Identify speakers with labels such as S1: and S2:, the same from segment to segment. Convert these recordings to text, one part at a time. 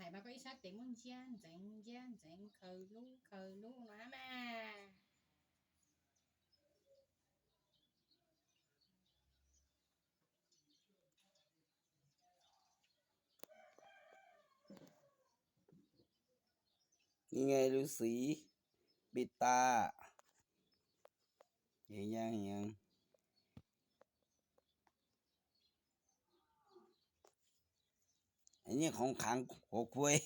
S1: ถ่ายมาก็อีชักเต็มมึงเชียนเจ๋งเชียนเจ๋งเคยรู้เคยรู้นะแม่
S2: นี่ไงฤาษีปิดตา เห็นยังเห็นยัง อันนี้ของขังหกเว้ย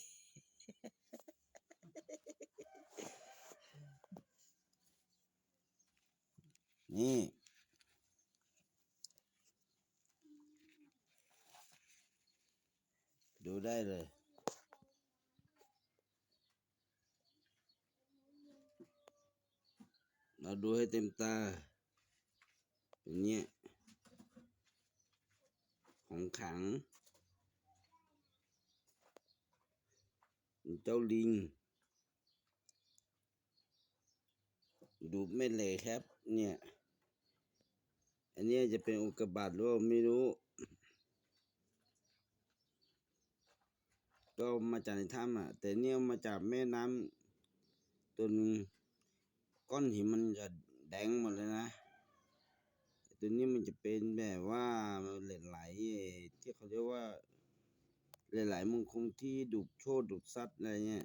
S2: นี่ดูได้เลย เราดูให้เต็มตาเป็นเนี้ยของขัง เจ้าลิง ดูไม่เลยครับ เนี่ย อันนี้จะเป็นอุกกาบาตหรือว่าไม่รู้ ก็มาจากในถ้ำอะ แต่เนี่ยมาจากแม่น้ำตัวนึงก้อนหินมันจะแดงหมดเลยนะตัวนี้มันจะเป็นแบบว่าเหล็กไหลที่เขาเรียกว่า หล็กไหลมังคงที่ดูดโชดดูดซัดอะไรเงี้ย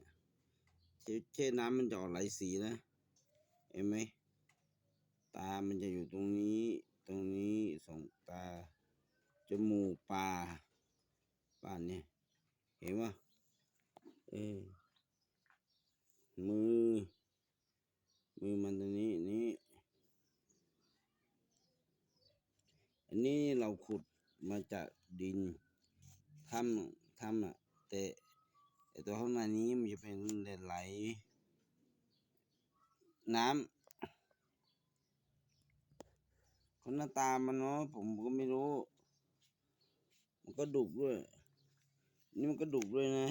S2: เช่น้ำมันจะออกหลายสีนะ เห็นไหม ตา มันจะอยู่ตรงนี้ ตรงนี้สองตา จมูกปาป่านเนี่ย เห็นปะเออมือ มือมันตัวนี้ นี่อันนี้เราขุดมาจากดินถ้ำ ทำอะ แต่ไอตัวข้างในนี้มันจะเป็นเหลวไหล น้ำคนหน้าตามันเนาะผมก็ไม่รู้ มันก็ดุด้วย นี่มันก็ดุด้วยนะ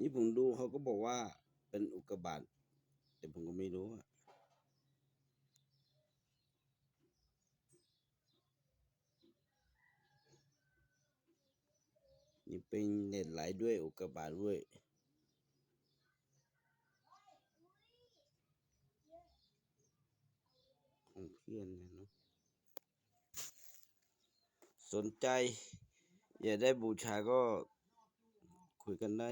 S2: นี่ผมดูเขาก็บอกว่าเป็นอุกกาบาตแต่ผมก็ไม่รู้อะนี่เป็นเน็ตไหลด้วยอุกกาบาตด้วยของเพื่อนเนี่ยเนาะสนใจ อยากได้บูชาก็คุยกันได้